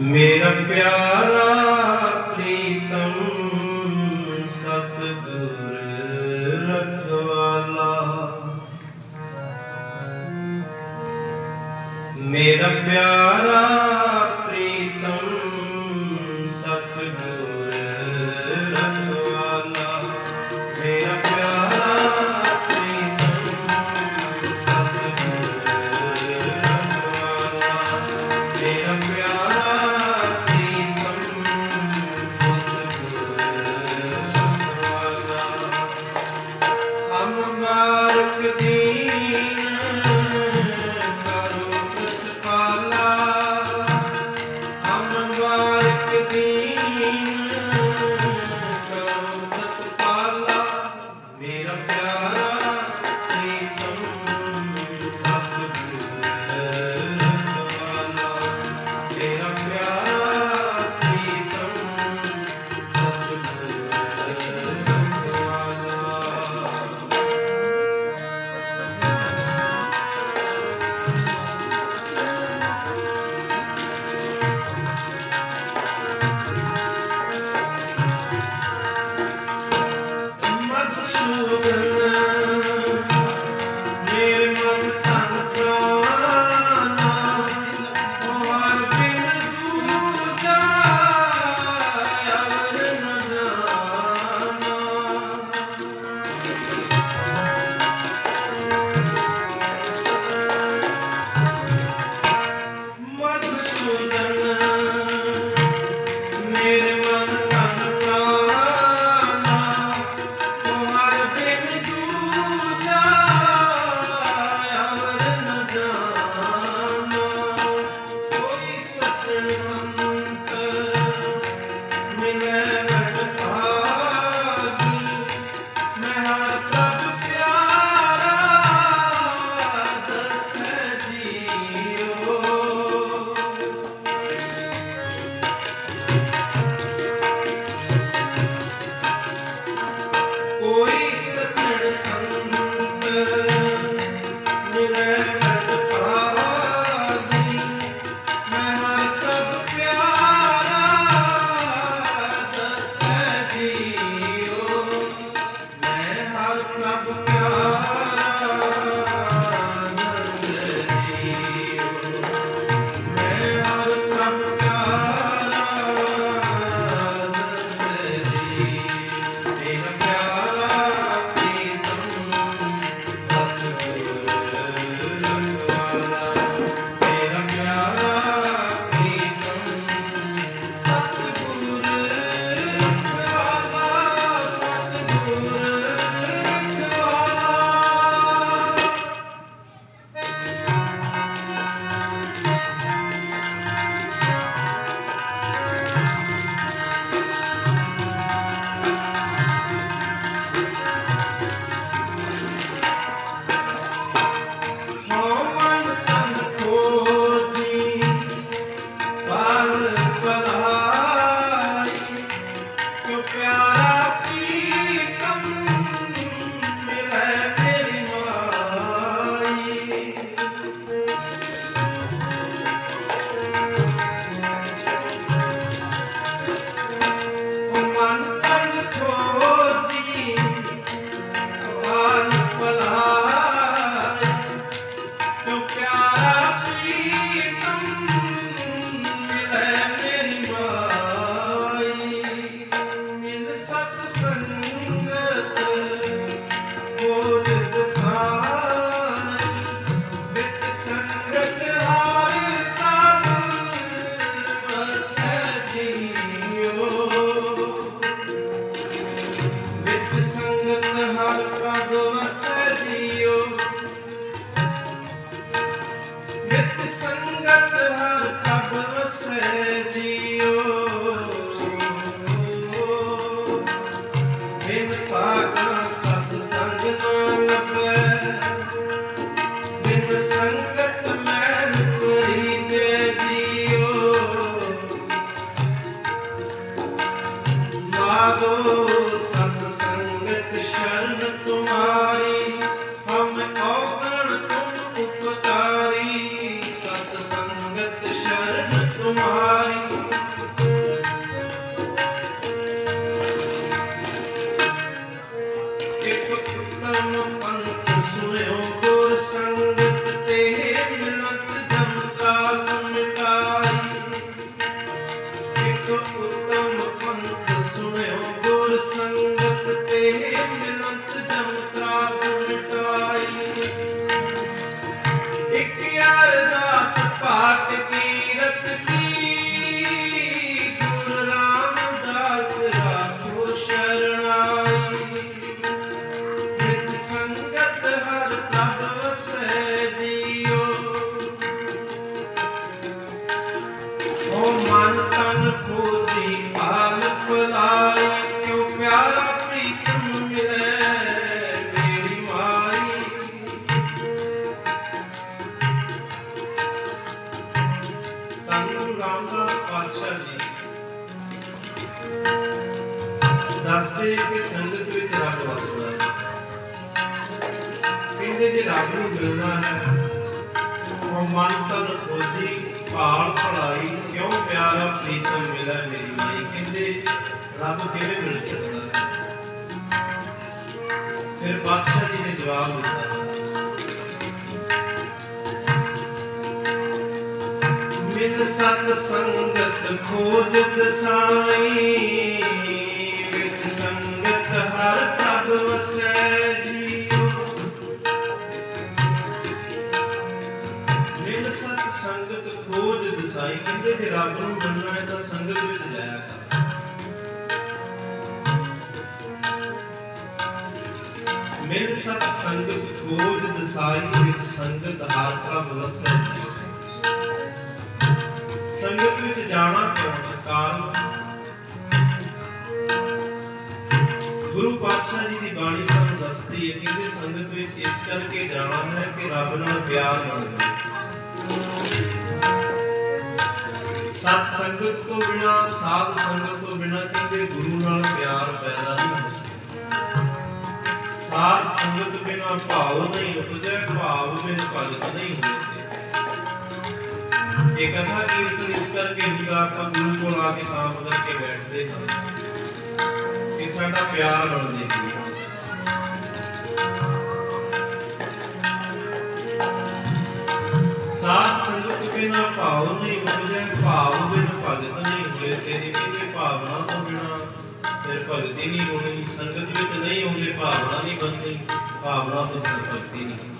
ਮੇਰਾ ਪਿਆਰਾ ਪ੍ਰੀਤਮ ਸਤਿਗੁਰ ਰਖਵਾਲਾ। ਮੇਰਾ ਪਿਆਰਾ Thank you. ਮਿਲੇ ਮਨ ਪੂਜੀ ਪਾਲ ਪਲਾਈ ਕਿਉ ਪਿਆਰਾ ਪ੍ਰੀਤਮ ਮਿਲੇ ਮੇਰੀ ਮਾਈ ਧੰਨ ਰਾਮਦਾਸ ਪਾਤਸ਼ਾਹ ਜੀ ਦੱਸਦੇ ਕਿ ਸੰਗਤ ਵਿੱਚ ਰੱਬ ਵਸਦਾ ਕਹਿੰਦੇ ਜੇ ਰੱਬ ਨੂੰ ਮਿਲਣਾ ਹੈ। ਉਹ ਮਨ ਤਨ ਖੋਜੀ ਭਾਲ ਭਲਾਈ, ਕਿਉਂ ਪਿਆਰਾ ਪ੍ਰੀਤਮ ਮਿਲਾ ਮੇਰੀ ਮਾਈ? ਕਹਿੰਦੇ, ਰੱਬ ਕਿਵੇਂ ਮਿਲ ਸਕਦਾ? ਫਿਰ ਬਾਦਸ਼ਾਹ ਜੀ ਨੇ ਜਵਾਬ ਦਿੱਤਾ। ਮਿਲ ਸਤ ਸੰਗਤ ਖੋਜ ਦਸਾਈ ਸਤ ਸੰਗਤ ਖੋਜ ਦਸਾਈ ਵਿੱਚ ਸੰਗਤ ਹਰ ਪ੍ਰਭ ਸੰਗਤ ਵਿੱਚ ਜਾਣਾ ਕਾਰਨ ਗੁਰੂ ਪਾਤਸ਼ਾਹ ਜੀ ਦੀ ਬਾਣੀ ਸਾਨੂੰ ਦੱਸਦੀ ਹੈ ਕਿ ਸੰਗਤ ਵਿੱਚ ਇਸ ਕਰਕੇ ਜਾਣਾ ਹੈ ਕਿ ਰੱਬ ਨਾਲ ਪਿਆਰ ਬਣਦਾ ਸਤ ਸੰਗਤ ਤੋਂ ਬਿਨਾ, ਸਾਧ ਸੰਗਤ ਤੋਂ ਬਿਨਾ ਕਹਿੰਦੇ ਗੁਰੂ ਨਾਲ ਪਿਆਰ ਪੈਦਾ ਨਹੀਂ ਹੋ ਸਕਦਾ। ਸਾਧ ਸੰਗਤ ਬਿਨਾ ਭਾਵ ਨਹੀਂ ਉਪਜੈ ਭਾਵ ਬਿਨ ਭਗਤ ਨਹੀਂ ਹੁੰਦੇ। ਇਹ ਕਥਾ ਕੀਰਤਨ ਇਸ ਕਰਕੇ ਹੁੰਦਾ ਆਪਾਂ ਗੁਰੂ ਕੋਲ ਆ ਕੇ ਤਾਂ ਬਦਲ ਕੇ ਬੈਠਦੇ ਹਾਂ ਕਿ ਸਾਡਾ ਪਿਆਰ ਬਣ ਜੇ ਸਾਧ ਸੰਗਤ ਬਿਨਾ ਭਾਵ ਨਹੀਂ ਉਪਜੈ ਭਾਵ ਬਿਨ ਭਗਤ ਨਹੀਂ ਹੋਏ ਤੇ ਕਿਤੇ ਭਾਵਨਾ ਤੋਂ ਬਿਨਾ ਫਿਰ ਭਗਤੀ ਨਹੀਂ ਹੋਣੀ, ਸੰਗਤ ਵਿੱਚ ਨਹੀਂ ਹੋਵੇ ਭਾਵਨਾ ਨਹੀਂ ਬਣਨੀ ਭਾਵਨਾ ਤੋਂ ਬਿਨ ਭਗਤੀ ਨਹੀਂ।